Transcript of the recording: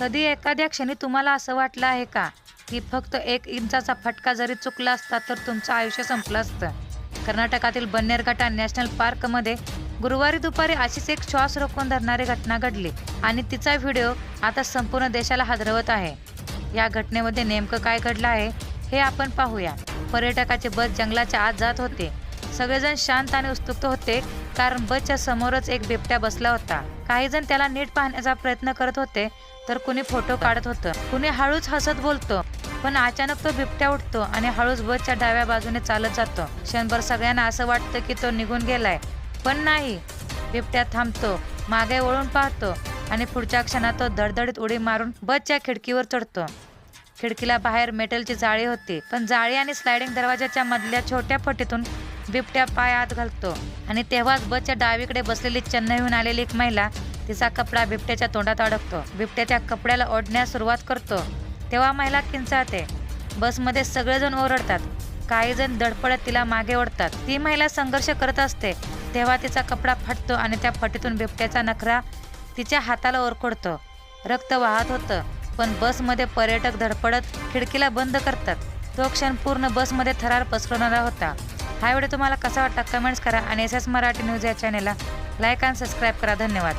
कधी एखाद्या क्षणी तुम्हाला असं वाटलं आहे का? की फक्त एक इंचाचा फटका जरी चुकला असता तर तुमचं आयुष्य संपलं असतं. कर्नाटकातील बन्नेरघाटा नॅशनल पार्कमध्ये गुरुवारी दुपारी अशीच एक श्वास रोखून धरणारी घटना घडली आणि तिचा व्हिडिओ आता संपूर्ण देशाला हादरवत आहे. या घटनेमध्ये नेमकं काय घडलं आहे हे आपण पाहूया. पर्यटकाचे बस जंगलाच्या आत जात होते. सगळेजण शांत आणि उत्सुक होते कारण बसच्या समोरच एक बिबट्या बसला होता. काही जण त्याला नीट पाहण्याचा प्रयत्न करत होते तर कुणी फोटो काढत होतं. कुणी हळूच हसत बोलतो पण अचानक तो बिबट्या उठतो आणि हळूच बसच्या डाव्या बाजूने चालत जातो. क्षणभर सगळ्यांना असं वाटतं की तो निघून गेलाय. पण नाही. बिबट्या थांबतो मागे वळून पाहतो आणि पुढच्या क्षणात तो धडधडीत उडी मारून बसच्या खिडकीवर चढतो. खिडकीला बाहेर मेटलची जाळी होती पण जाळी आणि स्लायडिंग दरवाजाच्या मधल्या छोट्या फटीतून बिबट्या पाय आत घालतो. आणि तेव्हाच बसच्या डावीकडे बसलेली चेन्नईहून आलेली एक महिला तिचा कपडा बिबट्याच्या तोंडात अडकतो. बिबट्याच्या कपड्याला ओढण्यास सुरुवात करतो. तेव्हा महिला किंचाळते. बसमध्ये सगळेजण ओरडतात. काही जण धडपडत तिला मागे ओढतात. ती महिला संघर्ष करत असते. तेव्हा तिचा कपडा फाटतो आणि त्या फटीतून बिबट्याचा नखरा तिच्या हाताला ओरखडतो. रक्त वाहत होतं पण बसमध्ये पर्यटक धडपडत खिडकीला बंद करतात. तो क्षण पूर्ण बसमध्ये थरार पसरवणारा होता. हा व्हिडिओ तुम्हाला कसा वाटला कमेंट्स करा आणि एस एस मराठी न्यूज या चॅनेलला लाईक आणि सबस्क्राईब करा. धन्यवाद.